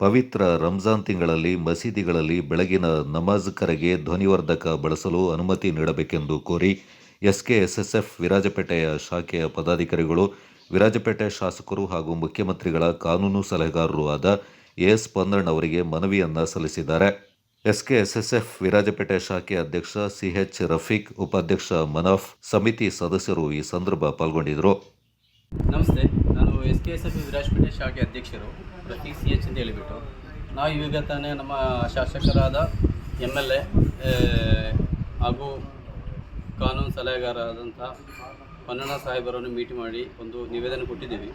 ಪವಿತ್ರ ರಂಜಾನ್ ತಿಂಗಳಲ್ಲಿ ಮಸೀದಿಗಳಲ್ಲಿ ಬೆಳಗಿನ ನಮಾಜ್ ಕರೆಗೆ ಧ್ವನಿವರ್ಧಕ ಬಳಸಲು ಅನುಮತಿ ನೀಡಬೇಕೆಂದು ಕೋರಿ ಎಸ್ಕೆಎಸ್ಎಸ್ಎಫ್ ವಿರಾಜಪೇಟೆಯ ಶಾಖೆಯ ಪದಾಧಿಕಾರಿಗಳು, ವಿರಾಜಪೇಟೆ ಶಾಸಕರು ಹಾಗೂ ಮುಖ್ಯಮಂತ್ರಿಗಳ ಕಾನೂನು ಸಲಹೆಗಾರರೂ ಆದ ಎಸ್ ಪಂದಣ್ ಅವರಿಗೆ ಮನವಿಯನ್ನು ಸಲ್ಲಿಸಿದ್ದಾರೆ. ಎಸ್ಕೆಎಸ್ಎಸ್ಎಫ್ ವಿರಾಜಪೇಟೆ ಶಾಖೆ ಅಧ್ಯಕ್ಷ ಸಿಎಚ್ ರಫೀಕ್, ಉಪಾಧ್ಯಕ್ಷ ಮನಾಫ್ ಸಮಿತಿ ಸದಸ್ಯರು ಈ ಸಂದರ್ಭ ಪಾಲ್ಗೊಂಡಿದ್ದರು. ನಮಸ್ತೆ. S K S F Virajpet ಶಾಖೆ ಅಧ್ಯಕ್ಷರು, ಪ್ರತಿ ಸಿ ಎಚ್ ಅಂತ ಹೇಳಿಬಿಟ್ಟು, ನಾವು ಇವಾಗ ತಾನೇ ನಮ್ಮ ಶಾಸಕರಾದ ಎಂ ಎಲ್ ಎ ಹಾಗೂ ಕಾನೂನು ಸಲಹೆಗಾರರಾದಂಥ ಪನ್ನಣ್ಣ ಸಾಹೇಬರನ್ನು ಮೀಟ್ ಮಾಡಿ ಒಂದು ನಿವೇದನೆ ಕೊಟ್ಟಿದ್ದೀವಿ.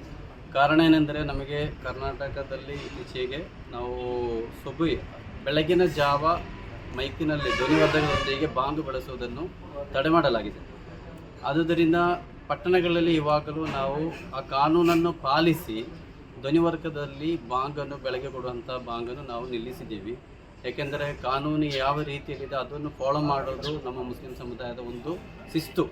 ಕಾರಣ ಏನೆಂದರೆ ನಮಗೆ ಕರ್ನಾಟಕದಲ್ಲಿ ಇತ್ತೀಚೆಗೆ ನಾವು ಸೊಬು ಬೆಳಗಿನ ಜಾವ ಮೈಕಿನಲ್ಲಿ ಧ್ವನಿವರ್ಧಕದೊಂದಿಗೆ ಬಾಂಬ್ ಬಳಸುವುದನ್ನು ತಡೆ ಮಾಡಲಾಗಿದೆ. ಆದುದರಿಂದ ಪಟ್ಟಣಗಳಲ್ಲಿ ಇವಾಗಲೂ ನಾವು ಆ ಕಾನೂನನ್ನು ಪಾಲಿಸಿ ಧ್ವನಿವರ್ಗದಲ್ಲಿ ಬಾಂಗನ್ನು, ಬೆಳಗ್ಗೆ ಕೊಡುವಂಥ ಬಾಂಗನ್ನು ನಾವು ನಿಲ್ಲಿಸಿದ್ದೀವಿ. ಏಕೆಂದರೆ ಕಾನೂನು ಯಾವ ರೀತಿಯಲ್ಲಿದೆ ಅದನ್ನು ಫಾಲೋ ಮಾಡೋದು ನಮ್ಮ ಮುಸ್ಲಿಂ ಸಮುದಾಯದ ಒಂದು ಶಿಸ್ತು.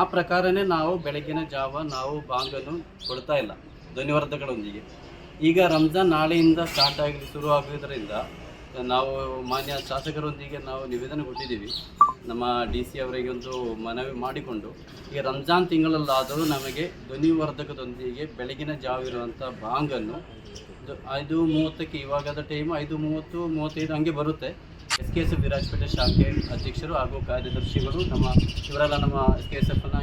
ಆ ಪ್ರಕಾರನೇ ನಾವು ಬೆಳಗಿನ ಜಾವ ನಾವು ಬಾಂಗನ್ನು ಕೊಡ್ತಾ ಇಲ್ಲ ಧ್ವನಿವರ್ಧಗಳೊಂದಿಗೆ ಈಗ ರಂಜಾನ್ ನಾಳೆಯಿಂದ ಸ್ಟಾರ್ಟ್ ಆಗಿ ಶುರು ಆಗುವುದರಿಂದ ನಾವು ಮಾನ್ಯ ಶಾಸಕರೊಂದಿಗೆ ನಾವು ನಿವೇದನೆ ಕೊಟ್ಟಿದ್ದೀವಿ. ನಮ್ಮ ಡಿ ಸಿ ಅವರಿಗೆ ಒಂದು ಮನವಿ ಮಾಡಿಕೊಂಡು ಈ ರಂಜಾನ್ ತಿಂಗಳಲ್ಲಾದರೂ ನಮಗೆ ಧ್ವನಿವರ್ಧಕದೊಂದಿಗೆ ಬೆಳಗಿನ ಜಾವಿರುವಂಥ ಬಾಂಗನ್ನು ದು- ಐದು ಮೂವತ್ತಕ್ಕೆ ಇವಾಗದ ಟೈಮ್ ಐದು ಮೂವತ್ತು ಮೂವತ್ತೈದು ಹಂಗೆ ಬರುತ್ತೆ. S K S F Virajpet ಶಾಖೆ ಅಧ್ಯಕ್ಷರು ಹಾಗೂ ಕಾರ್ಯದರ್ಶಿಗಳು ನಮ್ಮ ಇವರೆಲ್ಲ ನಮ್ಮ ಎಸ್ ಕೆ ಎಸ್ ಎಫ್ನ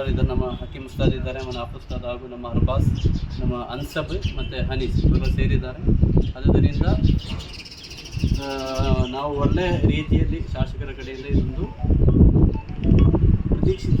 ಎಲ್ಲರೂ ನಮ್ಮ ಹಕೀಮ್ ಉಸ್ತಾದ್ ಇದ್ದಾರೆ, ನಮ್ಮ ಉಸ್ತಾದ್ ಹಾಗೂ ನಮ್ಮ ಅರ್ಬಾಸ್, ನಮ್ಮ ಅನ್ಸಬ್ ಮತ್ತು ಹನೀಸ್ ಇವರು ಸೇರಿದ್ದಾರೆ. ಅದರಿಂದ ನಾವು ಒಳ್ಳೆ ರೀತಿಯಲ್ಲಿ ಶಾಸಕರ ಕಡೆಯಿಂದ ಇದೊಂದು ಪ್ರತೀಕ್ಷಿತ